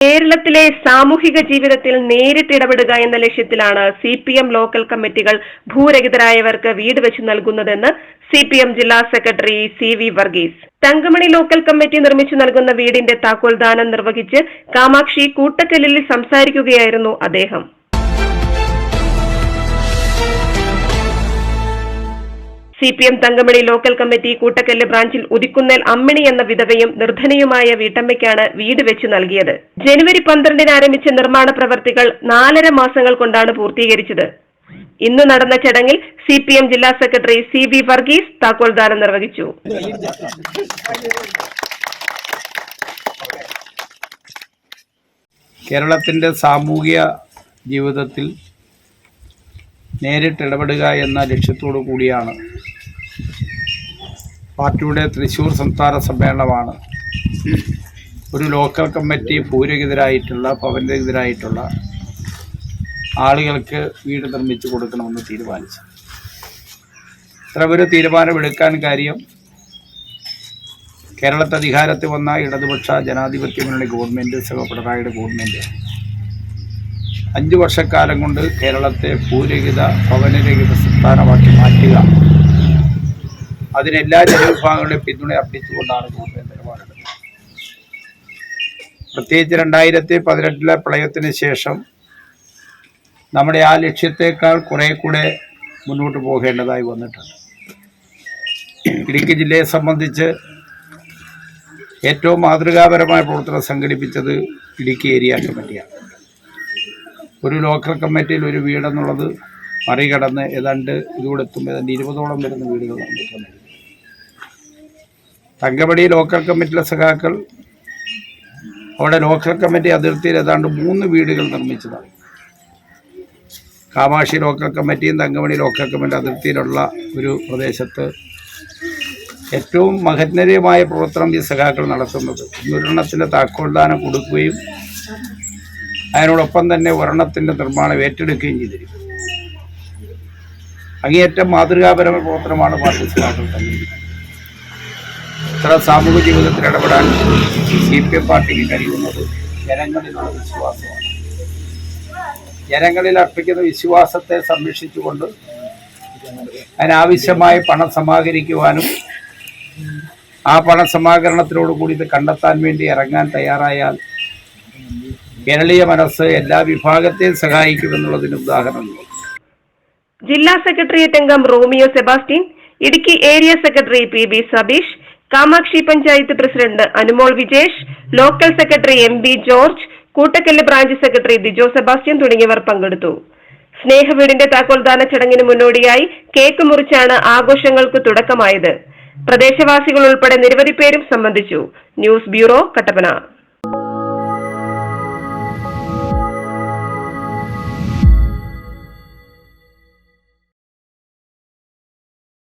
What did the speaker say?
കേരളത്തിലെ സാമൂഹിക ജീവിതത്തിൽ നേരിട്ട് ഇടപെടുക എന്ന ലക്ഷ്യത്തിലാണ് സി പി എം ലോക്കൽ കമ്മിറ്റികൾ ഭൂരഹിതരായവർക്ക് വീട് വെച്ച് നൽകുന്നതെന്ന് സി പി എം ജില്ലാ secretary C V Varghese. Thankamani local committee നിർമ്മിച്ചു നൽകുന്ന വീടിന്റെ താക്കോൽദാനം നിർവഹിച്ച് കാമാക്ഷി കൂട്ടക്കല്ലിൽ സംസാരിക്കുകയായിരുന്നു അദ്ദേഹം. C P M Thankamani local committee Koottakkallu ബ്രാഞ്ചിൽ ഉദിക്കുന്നേൽ അമ്മിണി എന്ന വിധവയും നിർധനയുമായ വീട്ടമ്മയ്ക്കാണ് വീട് വെച്ച് നൽകിയത്. ജനുവരി പന്ത്രണ്ടിന് ആരംഭിച്ച നിർമ്മാണ പ്രവർത്തികൾ നാലര മാസങ്ങൾ കൊണ്ടാണ് പൂർത്തീകരിച്ചത്. ഇന്ന് നടന്ന ചടങ്ങിൽ സി പി എം ജില്ലാ സെക്രട്ടറി സി വി വർഗീസ് താക്കോൽദാനം നിർവഹിച്ചു. കേരളത്തിന്റെ സാമൂഹിക ജീവിതത്തിൽ നേരിട്ട് ഇടപെടുക എന്ന ലക്ഷ്യത്തോടു കൂടിയാണ് പാർട്ടിയുടെ തൃശ്ശൂർ സംസ്ഥാന സമ്മേളനമാണ്. ഒരു ലോക്കൽ കമ്മിറ്റി ഭൂരഹിതരായിട്ടുള്ള ഭവനരഹിതരായിട്ടുള്ള ആളുകൾക്ക് വീട് നിർമ്മിച്ചു കൊടുക്കണമെന്ന് തീരുമാനിച്ചു. ഇത്ര ഒരു തീരുമാനമെടുക്കാൻ കാര്യം കേരളത്തെ അധികാരത്തിൽ വന്ന ഇടതുപക്ഷ ജനാധിപത്യ മുന്നണി ഗവൺമെന്റ് സഹ പിണറായിയുടെ ഗവൺമെന്റ് അഞ്ച് വർഷക്കാലം കൊണ്ട് കേരളത്തെ ഭൂരഹിത ഭവനരഹിത സംസ്ഥാനമാക്കി മാറ്റുക. അതിനെല്ലാ ജനവിഭാഗങ്ങളുടെയും പിന്തുണ അർപ്പിച്ചുകൊണ്ടാണ് കൂടുതൽ നിലപാടെടുത്തത്. പ്രത്യേകിച്ച് രണ്ടായിരത്തി പതിനെട്ടിലെ പ്രളയത്തിന് ശേഷം നമ്മുടെ ആ ലക്ഷ്യത്തേക്കാൾ കുറേ കൂടെ മുന്നോട്ട് പോകേണ്ടതായി വന്നിട്ടുണ്ട്. ഇടുക്കി ജില്ലയെ സംബന്ധിച്ച് ഏറ്റവും മാതൃകാപരമായ പ്രവർത്തനം സംഘടിപ്പിച്ചത് ഇടുക്കി ഏരിയ കമ്മിറ്റിയാണ്. ഒരു ലോക്കൽ കമ്മിറ്റിയിൽ ഒരു വീടെന്നുള്ളത് മറികടന്ന് ഏതാണ്ട് ഇതുകൂടെ എത്തുമ്പോൾ ഏതാണ്ട് ഇരുപതോളം വരുന്ന വീടുകൾ കഴിയും തങ്കമണി ലോക്കൽ കമ്മിറ്റിയിലെ സഖാക്കൾ അവിടെ ലോക്കൽ കമ്മിറ്റി അതിർത്തിയിൽ ഏതാണ്ട് മൂന്ന് വീടുകൾ നിർമ്മിച്ചതാണ്. കാമാക്ഷി ലോക്കൽ കമ്മിറ്റിയും തങ്കമണി ലോക്കൽ കമ്മിറ്റി അതിർത്തിയിലുള്ള ഒരു പ്രദേശത്ത് ഏറ്റവും മഹനീയമായ പ്രവർത്തനം ഈ സഖാക്കൾ നടത്തുന്നത്. ഒരെണ്ണത്തിന്റെ താക്കോൽദാനം കൊടുക്കുകയും അതിനോടൊപ്പം തന്നെ ഒരെണ്ണത്തിന്റെ നിർമ്മാണം ഏറ്റെടുക്കുകയും ചെയ്തിരിക്കും അങ്ങേയറ്റം മാതൃകാപരമായ പ്രവർത്തനമാണ് പാർട്ടി സഖാക്കൾ തന്നെ ഇത്ര സാമൂഹ്യ ജീവിതത്തിൽ ഇടപെടാൻ സി പി എം പാർട്ടിക്ക് കഴിയുന്നത് ജനങ്ങളിലുള്ള വിശ്വാസമാണ്. ജനങ്ങളിൽ അർപ്പിക്കുന്ന വിശ്വാസത്തെ സംരക്ഷിച്ചുകൊണ്ട് അതിനാവശ്യമായ പണം സമാഹരിക്കുവാനും ആ പണ സമാഹരണത്തിനോട് കൂടി ഇത് കണ്ടെത്താൻ വേണ്ടി ഇറങ്ങാൻ തയ്യാറായാൽ കേരളീയ മനസ്സ് എല്ലാ വിഭാഗത്തെയും സഹായിക്കുമെന്നുള്ളതിന് ഉദാഹരണം ജില്ലാ സെക്രട്ടേറിയറ്റ് അംഗം Romeo Sebastian Idukki area secretary P B Sabeesh Kamakshi panchayat president Anumol Vijesh local secretary M B George Koottakkallu branch secretary Dijo Sebastian തുടങ്ങിയവർ പങ്കെടുത്തു. സ്നേഹവീടിന്റെ താക്കോൽദാന ചടങ്ങിന് മുന്നോടിയായി കേക്ക് മുറിച്ചാണ് ആഘോഷങ്ങൾക്ക് തുടക്കമായത്. പ്രദേശവാസികൾ ഉൾപ്പെടെ നിരവധി പേരും സംബന്ധിച്ചു. News bureau Kattappana.